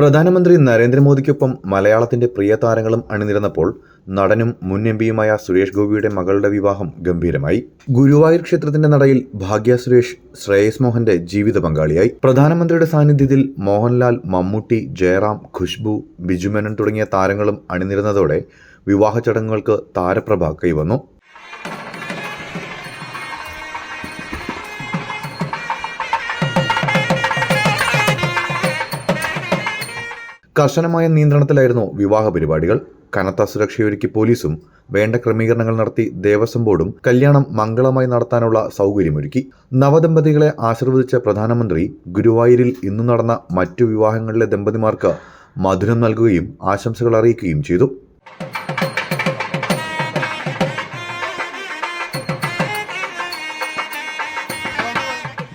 പ്രധാനമന്ത്രി നരേന്ദ്രമോദിക്കൊപ്പം മലയാളത്തിന്റെ പ്രിയ താരങ്ങളും അണിനിരന്നപ്പോൾ നടനും മുൻ എം പിയുമായ സുരേഷ് ഗോപിയുടെ മകളുടെ വിവാഹം ഗംഭീരമായി. ഗുരുവായൂർ ക്ഷേത്രത്തിന്റെ നടയിൽ ഭാഗ്യ സുരേഷ് ശ്രേയസ് മോഹന്റെ ജീവിത പങ്കാളിയായി. പ്രധാനമന്ത്രിയുടെ സാന്നിധ്യത്തിൽ മോഹൻലാൽ മമ്മൂട്ടി ജയറാം ഖുഷ്ബു ബിജുമേനൻ തുടങ്ങിയ താരങ്ങളും അണിനിരന്നതോടെ വിവാഹ ചടങ്ങുകൾക്ക് താരപ്രഭ കൈവന്നു. കർശനമായ നിയന്ത്രണത്തിലായിരുന്നു വിവാഹ പരിപാടികൾ. കനത്ത സുരക്ഷയൊരുക്കി പോലീസും വേണ്ട ക്രമീകരണങ്ങൾ നടത്തി ദേവസ്വം ബോർഡും കല്യാണം മംഗളമായി നടത്താനുള്ള സൗകര്യമൊരുക്കി. നവദമ്പതികളെ ആശീർവദിച്ച പ്രധാനമന്ത്രി ഗുരുവായൂരിൽ ഇന്നു നടന്ന മറ്റു വിവാഹങ്ങളിലെ ദമ്പതിമാർക്ക് മധുരം നൽകുകയും ആശംസകൾ അറിയിക്കുകയും ചെയ്തു.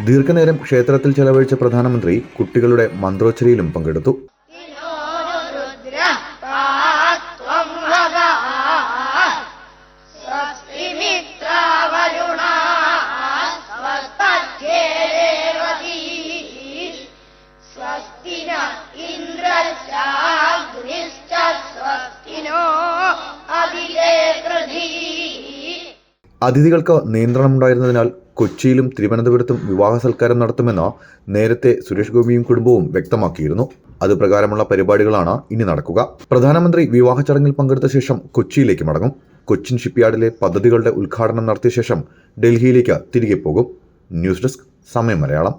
ദീർഘനേരം ക്ഷേത്രത്തിൽ ചെലവഴിച്ച പ്രധാനമന്ത്രി കുട്ടികളുടെ മന്ത്രോച്ചരിയിലും പങ്കെടുത്തു. അതിഥികൾക്ക് നിയന്ത്രണമുണ്ടായിരുന്നതിനാൽ കൊച്ചിയിലും തിരുവനന്തപുരത്തും വിവാഹ സൽക്കാരം നടത്തുമെന്ന് നേരത്തെ സുരേഷ് ഗോപിയും കുടുംബവും വ്യക്തമാക്കിയിരുന്നു. അതുപ്രകാരമുള്ള പരിപാടികളാണ് ഇനി നടക്കുക. പ്രധാനമന്ത്രി വിവാഹ ചടങ്ങിൽ പങ്കെടുത്ത ശേഷം കൊച്ചിയിലേക്ക് മടങ്ങും. കൊച്ചിൻ ഷിപ്പ്യാർഡിലെ പദ്ധതികളുടെ ഉദ്ഘാടനം നടത്തിയ ശേഷം ഡൽഹിയിലേക്ക് തിരികെ പോകും. ന്യൂസ് ഡെസ്ക് സമയം മലയാളം.